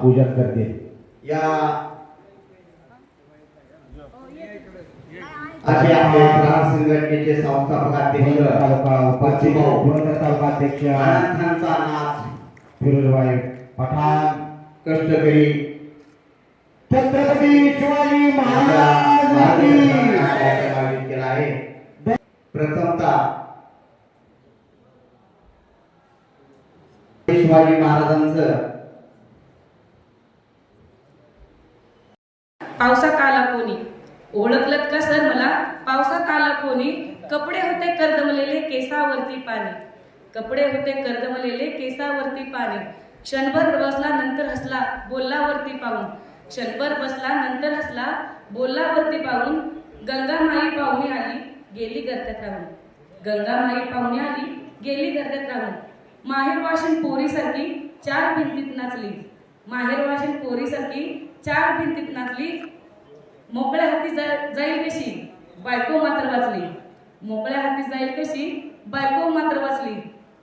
पूजन करते या असे आपले प्राण संघटनेचे संस्थापक अध्यक्ष पश्चिम पुरंदर तालुका अनंतांचा नाच। फिरोजबाई पठाण कष्टकरी। छत्रपती शिवाजी महाराज महाराज की। आयोजित केला आहे प्रथमतः शिवाजी महाराजांचं. पावसात आला कोणी? ओळखलत का सर मला? पावसात आला कोणी? कपडे होते कर्दमलेले केसावरती पाणी. कपडे होते कर्दमलेले केसावरती पाणी. क्षणभर बसला नंतर हसला बोललावरती पाहून. क्षणभर बसला नंतर हसला बोललावरती पाहून. गंगा माई पाहुणी आली गेली गर्द्यात राहून गंगा माई पाहुणी आली गेली गर्द्यात राहून माहेरवाचन पोरीसारखी चार भिंतीत नाचली. माहेरवाचन पोरीसारखी चार भिंतीत नाचली. मोकळ्या हाती जा- जाईल कशी? बायको मात्र वाचली. मोकळ्या हाती जाईल कशी? बायको मात्र वाचली.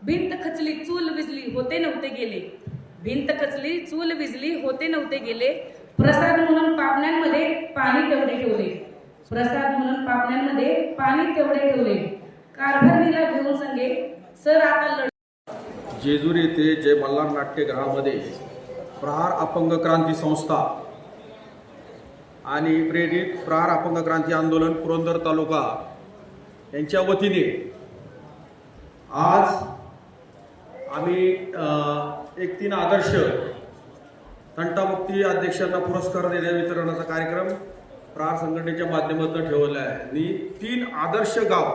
भिंत खचली चूल विजली होते नव्हते गेले. भिंत खचली चूल विजली होते नव्हते गेले. प्रसाद म्हणून पापण्यांमध्ये पाणी तेवढे ठेवले. प्रसाद म्हणून पापण्यांमध्ये पाणी तेवढे ठेवले. कारभारणीला घेऊन संगे सर आता लढ जेजूर येथे जय मल्हार नाट्यगृहामध्ये प्रहार अपंग क्रांती संस्था आणि प्रेरित प्रहार अपंग क्रांती आंदोलन पुरंदर तालुका यांच्या वतीने आज आम्ही एक तीन आदर्श तंटामुक्ती अध्यक्षांना पुरस्कार देण्या वितरणाचा कार्यक्रम प्रहार संघटनेच्या माध्यमातून ठेवला आहे. आणि तीन आदर्श गाव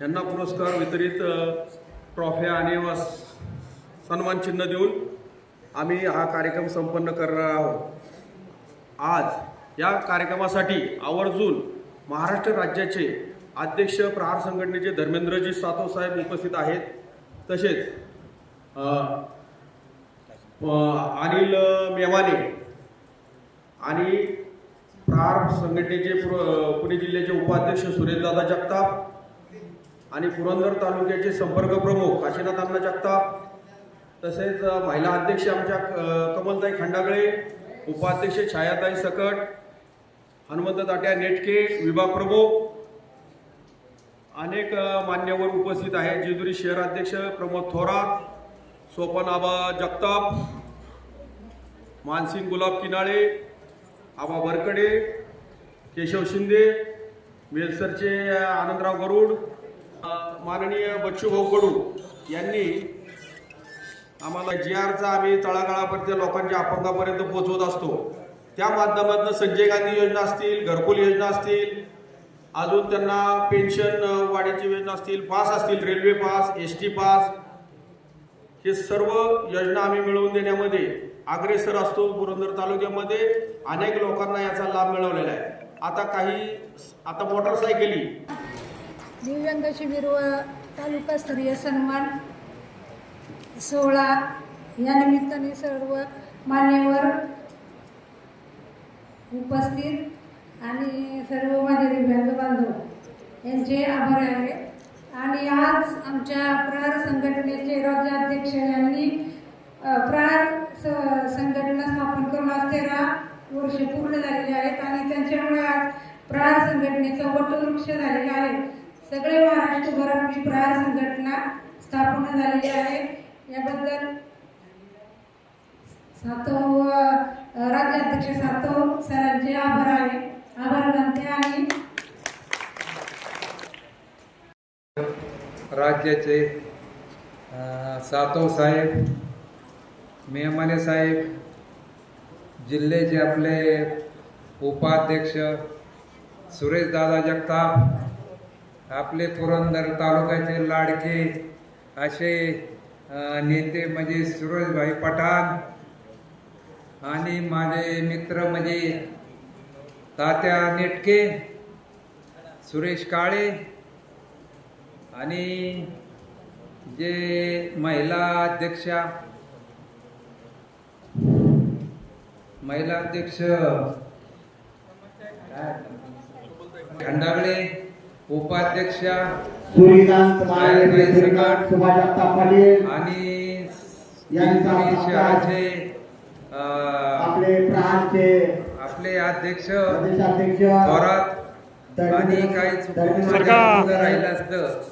यांना पुरस्कार वितरित ट्रॉफ्या आणि व सन्मान चिन्ह देऊन आम्ही हा कार्यक्रम संपन्न करणार आहोत. आज या कार्यक्रमासाठी आवर्जून महाराष्ट्र राज्याचे अध्यक्ष प्रहार संघटनेचे धर्मेंद्रजी सातव साहेब उपस्थित आहेत. तसेच अनिल मेवाने आणि प्रहार संघटनेचे पुणे जिल्ह्याचे उपाध्यक्ष सुरेशदादा जगताप आणि पुरंदर तालुक्याचे संपर्क प्रमुख काशीनाथ अण्णा जगताप तसेच महिला अध्यक्ष आमच्या कमलताई खंडागळे उपाध्यक्ष छायाताई सकट हनुमंत ताट्या नेटके विभाग प्रमुख अनेक मान्यवर उपस्थित आहेत. जेजुरी शहर अध्यक्ष प्रमोद थोरात सोपन आबा जगताप मानसिंग गुलाब किनाळे आबा बरकडे केशव शिंदे मेलसरचे आनंदराव गरुड माननीय बच्चूभाऊ कडू यांनी आम्हाला जी आरचा आम्ही तळागाळापर्यंत लोकांच्या अपंगापर्यंत पोहोचवत असतो. त्या माध्यमातून संजय गांधी योजना असतील घरकुल योजना असतील अजून त्यांना पेन्शन वाढीची योजना असतील पास असतील railway pass S T pass हे सर्व योजना आम्ही मिळवून देण्यामध्ये अग्रेसर असतो पुरंदर तालुक्यामध्ये. अनेक लोकांना याचा लाभ मिळवलेला आहे. आता काही आता मोटरसायकली. दिव्यांग शिबिर व तालुकास्तरीय सन्मान सोहळा या निमित्ताने सर्व मान्यवर उपस्थित आणि सर्व माझे दिव्यांग बांधव यांचे आभार आहे. आणि आज आमच्या प्रहार संघटनेचे राज्याध्यक्ष यांनी प्रहार स- संघटना स्थापन करून आज तेरा वर्षे पूर्ण झालेली आहेत आणि त्यांच्यामुळे आज प्रहार संघटनेचा वटवृक्ष झालेला आहे. सगळे महाराष्ट्रभरात ही प्रहार संघटना स्थापन झालेली आहे. याबद्दल सातव राज्याध्यक्ष सातव सरांचे आभार आहे. आभार मानते आणि राज्याचे सातव साहेब मेहमाने साहेब जिल्ह्याचे आपले उपाध्यक्ष सुरेश दादा जगताप आपले पुरंदर तालुक्याचे लाडके असे नेते म्हणजे सुरजभाई पठाण आणि माझे मित्र म्हणजे तात्या नेटके सुरेश काळे आणि जे महिला अध्यक्षा महिला अध्यक्ष खंडागळे उपाध्यक्षा सूर्यकांत? सुभाष पाटील आणि यांचा. शहराचे आपले प्राणचे आपले अध्यक्ष थोरात आणि काही राहिलं असतं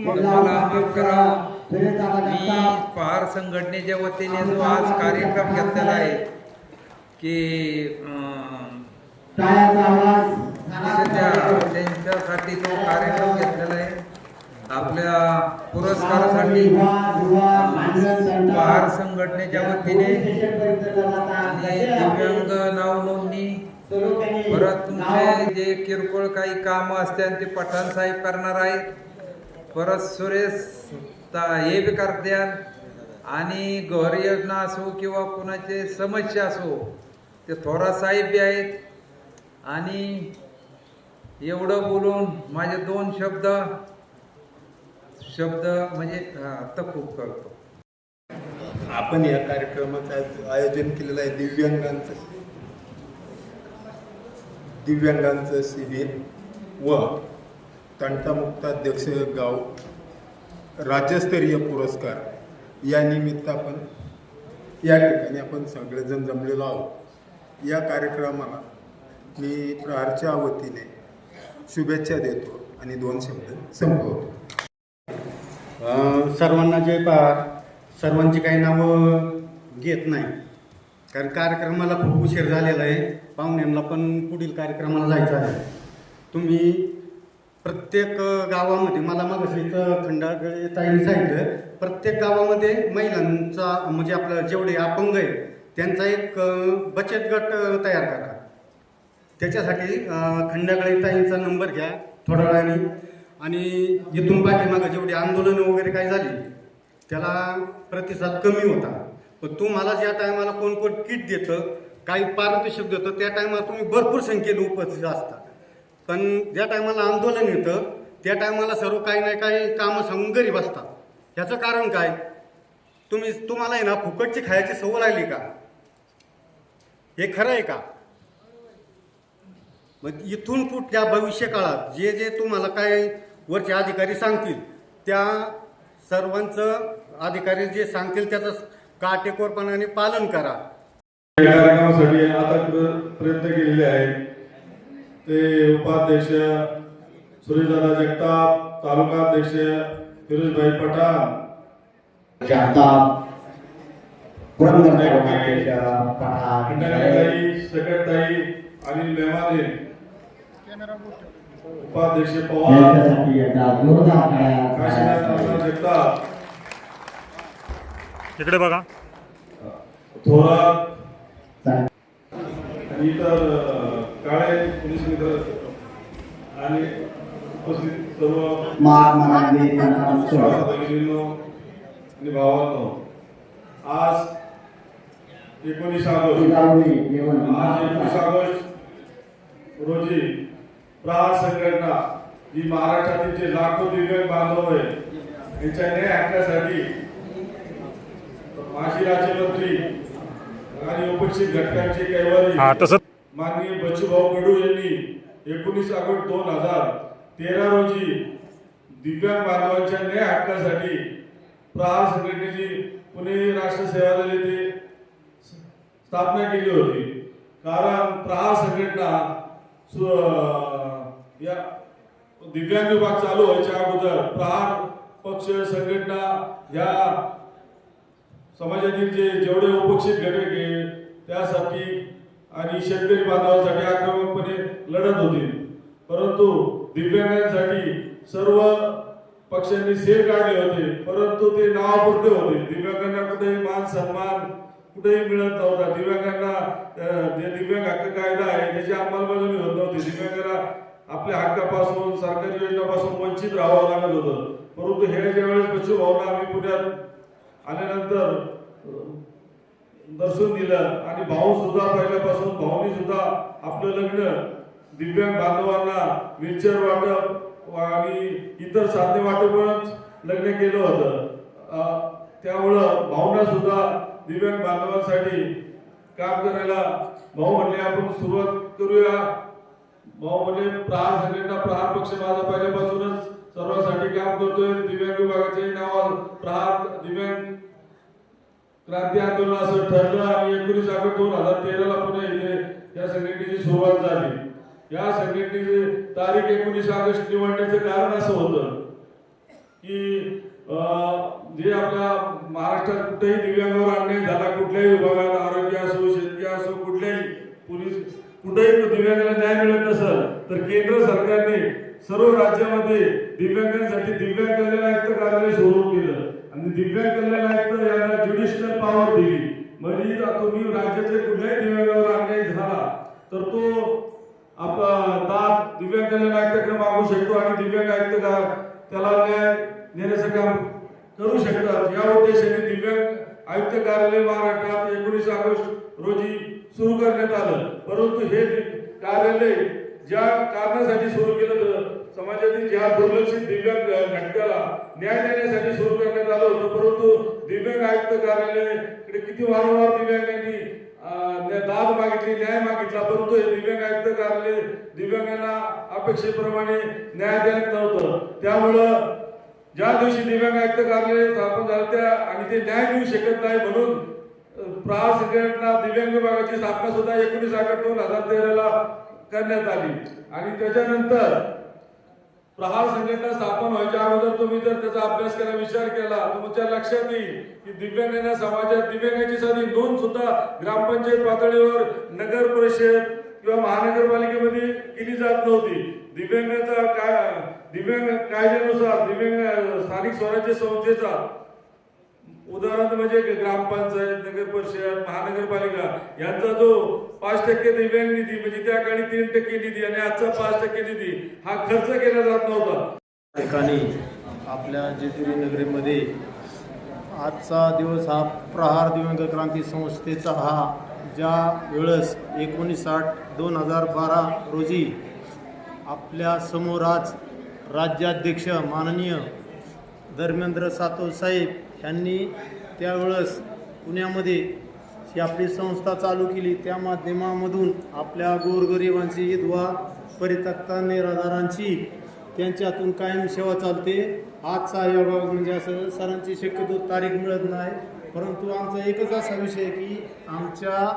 मला माफ करावं मी पहार संघटनेच्या वतीने जो आज कार्यक्रम घेतलेला आहे की अं, टाळ्याचा आवाज त्या- त्यांच्यासाठी जो कार्यक्रम घेतलेला आहे? आपल्या पुरस्कारासाठी बहार संघटनेच्या वतीने दिव्यांग नाव नोंदणी. परत तुमचे जे किरकोळ काही कामं असतात ते पठाण साहेब करणार आहेत. परत सुरेश ता- हे बी करत्याल आणि घर योजना असो किंवा कुणाचे समस्या असो ते थोरा साहेब बी आहेत. आणि एवढं बोलून माझे दोन शब्द शब्द म्हणजे आता खूप करतो आपण या कार्यक्रमाचं आयोजन केलेलं आहे दिव्यांगांचं. दिव्यांगांचं शिबिर व तंटामुक्ताध्यक्ष गाव राज्यस्तरीय पुरस्कार या निमित्त आपण या ठिकाणी आपण सगळेजण जमलेलो आहोत. या कार्यक्रमाला मी प्रहारच्या वतीने शुभेच्छा देतो आणि दोन शब्द संपवतो. सर्वांना जय पहार. सर्वांची काही नावं घेत नाही. कारण कार्यक्रमाला खूप उशीर झालेला आहे. पाहुण्यांना पण पुढील कार्यक्रमाला जायचं आहे. तुम्ही प्रत्येक गावामध्ये मला मग खंडागळे ताईने सांगितलं प्रत्येक गावामध्ये महिलांचा म्हणजे आपलं जेवढे अपंग आहे त्यांचा एक बचत गट तयार करा. त्याच्यासाठी अ, नंबर घ्या थोड्या वेळाने. आणि इथून पाठीमागं जेवढी आंदोलनं वगैरे काय झाली त्याला प्रतिसाद कमी होता. पण तुम्हाला ज्या टायमाला कोण कोण किट देतं काही पारितोषिक देतं त्या टायमाला तुम्ही भरपूर संख्येने उपस्थित असता. पण ज्या टायमाला आंदोलन येतं त्या टायमाला सर्व काही ना काही कामं सांगून गरीब असतात. ह्याचं कारण काय? तुम्ही तुम्हाला आहे ना फुकटची खायची सवय लागली का? हे खरं आहे का? मग इथून पुढच्या भविष्य काळात जे जे तुम्हाला काय वरचे अधिकारी सांगतील त्या सर्वांचं अधिकारी जे सांगतील त्याचं काटेकोरपणाने पालन करा. कार्यक्रमासाठी आता प्रयत्न केलेले आहेत. ते उपाध्यक्ष सुरेशदादा जगताप तालुका अध्यक्ष फिरोजभाई पठाण. जगताप पुरंदर पठाण सकटताई अनिल मेमाने उपाध्यक्ष पवार काशीनाथ जगताप इकडे बघा. थोरात इतर काळे पोलीस मित्र आणि उपस्थित सर्व भगिनींनो आणि भावांनो आज एकोणीस ऑगस्ट. आज एकोणीस ऑगस्ट रोजी प्रहार संघटना ही महाराष्ट्रातील जे लाखो दिव्यांग बांधव आहे यांच्या न्याय हक्कासाठी माजी राज्यमंत्री आणि उपस्थित घटकांचे कैवारी माननीय बच्चूभाऊ कडू यांनी एकोणीस ऑगस्ट दोन हजार तेरा रोजी दिव्यांग बांधवांच्या न्याय हक्कासाठी प्रहार संघटनेची पुणे राष्ट्र सेवा दल येथे स्थापना केली होती. कारण प्रहार संघटना या दिव्यांग विभाग चालू व्हायच्या अगोदर प्रहार पक्ष संघटना या समाजातील जे जेवढे उपक्षित घटक आहे त्यासाठी आणि शेतकरी बांधवांसाठी आक्रमकपणे लढत होते. परंतु दिव्यांगांसाठी सर्व पक्षांनी सेल काढले होते परंतु ते नावापुरते होते. दिव्यांगांना कुठेही मान सन्मान कुठेही मिळत नव्हता. दिव्यांगांना दिव्यांग हक्क कायदा आहे त्याची अंमलबजावणी होत नव्हती. दिव्यांगांना आपल्या हक्कापासून सरकारी योजनापासून वंचित राहावं लागत होतं. परंतु हे ज्यावेळेस बच्चू भाऊला आम्ही पुण्यात आल्यानंतर दर्शन दिलं आणि भाऊ सुद्धा पहिल्यापासून भाऊनी सुद्धा आपलं लग्न दिव्यांग बांधवांना व्हीलचेअर वाटप आणि इतर साधने वाटपच लग्न केलं होतं. त्यामुळं भाऊना सुद्धा दिव्यांग बांधवांसाठी काम करायला भाऊ म्हणले आपण सुरुवात करूया. भाऊ म्हणजे प्रहार संघटना प्रहार पक्ष माझा पहिल्यापासूनच सर्वांसाठी काम करतोय. दिव्यांग विभागाचे नाव प्रहार दिव्यांग क्रांती आंदोलन असं ठरलं आणि एकोणीस ऑगस्ट दोन हजार तेराला पुणे येथे या संघटनेची सुरुवात झाली. या संघटनेची तारीख एकोणीस ऑगस्ट निवडण्याचं कारण असं होतं की जे आपल्या महाराष्ट्रात कुठेही दिव्यांगावर अन्याय झाला कुठल्याही विभागात आरोग्य असो शेतकरी असो कुठल्याही पोलीस कुठेही दिव्यांगाला न्याय मिळत नसेल तर केंद्र सरकारने सर्व राज्यामध्ये दिव्यांगांसाठी दिव्यांग कल्याण आयुक्त कार्यालय सुरू केलं. आणि दिव्यांग कल्याण आयुक्त यांना ज्युडिशनल पॉवर दिली. म्हणजे तुम्ही राज्याच्या कुठल्याही दिव्यांगावर अन्याय झाला तर तो आपला दाद दिव्यांग कल्याण आयुक्ताकडे मागू शकतो आणि दिव्यांग आयुक्त त्याला न्याय देण्याचं काम करू शकतात. या उद्देशाने दिव्यांग आयुक्त कार्यालय महाराष्ट्रात एकोणीस ऑगस्ट रोजी सुरू करण्यात आलं. परंतु हे कार्यालय ज्या कारणासाठी सुरू केलं होतं समाजातील ज्या दुर्लक्षित दिव्यांग घटकाला न्याय देण्यासाठी सुरू करण्यात आलं होतं परंतु दिव्यांग आयुक्त कार्यालयाकडे किती वारंवार दिव्यांगांनी दाद मागितली न्याय मागितला परंतु हे दिव्यांग आयुक्त कार्यालय दिव्यांगांना अपेक्षेप्रमाणे न्याय देण्यात नव्हतं. त्यामुळं ज्या दिवशी दिव्यांग आयुक्त कार्यालय स्थापन झालं त्या आणि ते न्याय देऊ शकत नाही म्हणून प्रहार संघटना दिव्यांग विभागाची स्थापना सुद्धा एकोणीस ऑगस्ट दोन हजार तेराला करण्यात आली. आणि त्याच्यानंतर प्रहार संघटना स्थापन व्हायच्या अगोदर तुम्ही जर त्याचा अभ्यास केला विचार केला तुमच्या लक्षात येईल की दिव्यांगांना समाजात दिव्यांगाची साधी नोंद सुद्धा ग्रामपंचायत पातळीवर नगर परिषद किंवा महानगरपालिकेमध्ये केली जात नव्हती. दिव्यांगाचा काय दिव्यांग कायद्यानुसार दिव्यांग स्थानिक स्वराज्य संस्थेचा उदाहरण म्हणजे ग्रामपंचायत नगर परिषद महानगरपालिका यांचा जो पाच टक्के दिव्यांग निधी म्हणजे त्या काळी तीन टक्के निधी आणि आजचा पाच टक्के निधी हा खर्च केला जात नव्हता. ठिकाणी आपल्या जेजुरी नगरीमध्ये आजचा दिवस हा प्रहार दिव्यांग क्रांती संस्थेचा हा ज्या वेळेस एकोणीस आठ दोन हजार बारा रोजी आपल्यासमोर आज राज्याध्यक्ष माननीय धर्मेंद्र सातव साहेब त्यांनी त्यावेळेस पुण्यामध्ये ही आपली संस्था चालू केली. त्या माध्यमामधून आपल्या गोरगरिबांची विधवा परित्यक्ता निराधारांची त्यांच्यातून कायम सेवा चालते. आजचा योगा म्हणजे असं सरांची शक्यतो तारीख मिळत नाही. परंतु आमचा एकच असा विषय की आमच्या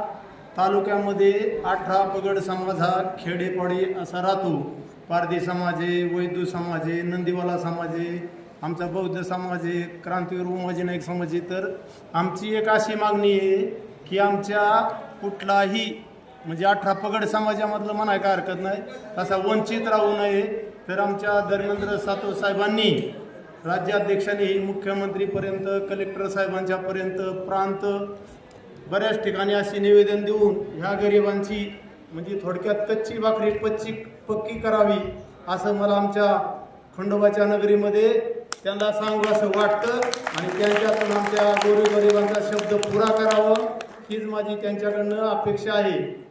तालुक्यामध्ये अठरा पगड समाज हा खेडेपाडी असा राहतो. पारधी समाज आहे वैद्य समाज आहे नंदीवाला समाज आहे आमचा बौद्ध समाज आहे क्रांतीवीर उमाजी नाईक समाज आहे. तर आमची एक अशी मागणी आहे की आमच्या कुठलाही म्हणजे अठरा पगड समाजामधलं म्हणाय काय हरकत नाही. तसा वंचित राहू नये. तर आमच्या धर्मेंद्र सातव साहेबांनी राज्याध्यक्षांनी मुख्यमंत्रीपर्यंत कलेक्टर साहेबांच्यापर्यंत प्रांत बऱ्याच ठिकाणी असे निवेदन देऊन ह्या गरिबांची म्हणजे थोडक्यात कच्ची भाकरी पच्ची पक्की करावी असं मला आमच्या खंडोबाच्या नगरीमध्ये त्यांना सांगू असं वाटतं आणि त्यांच्यातून आमच्या गोरगरिबांचा शब्द पुरा करावा. हीच माझी त्यांच्याकडनं अपेक्षा आहे.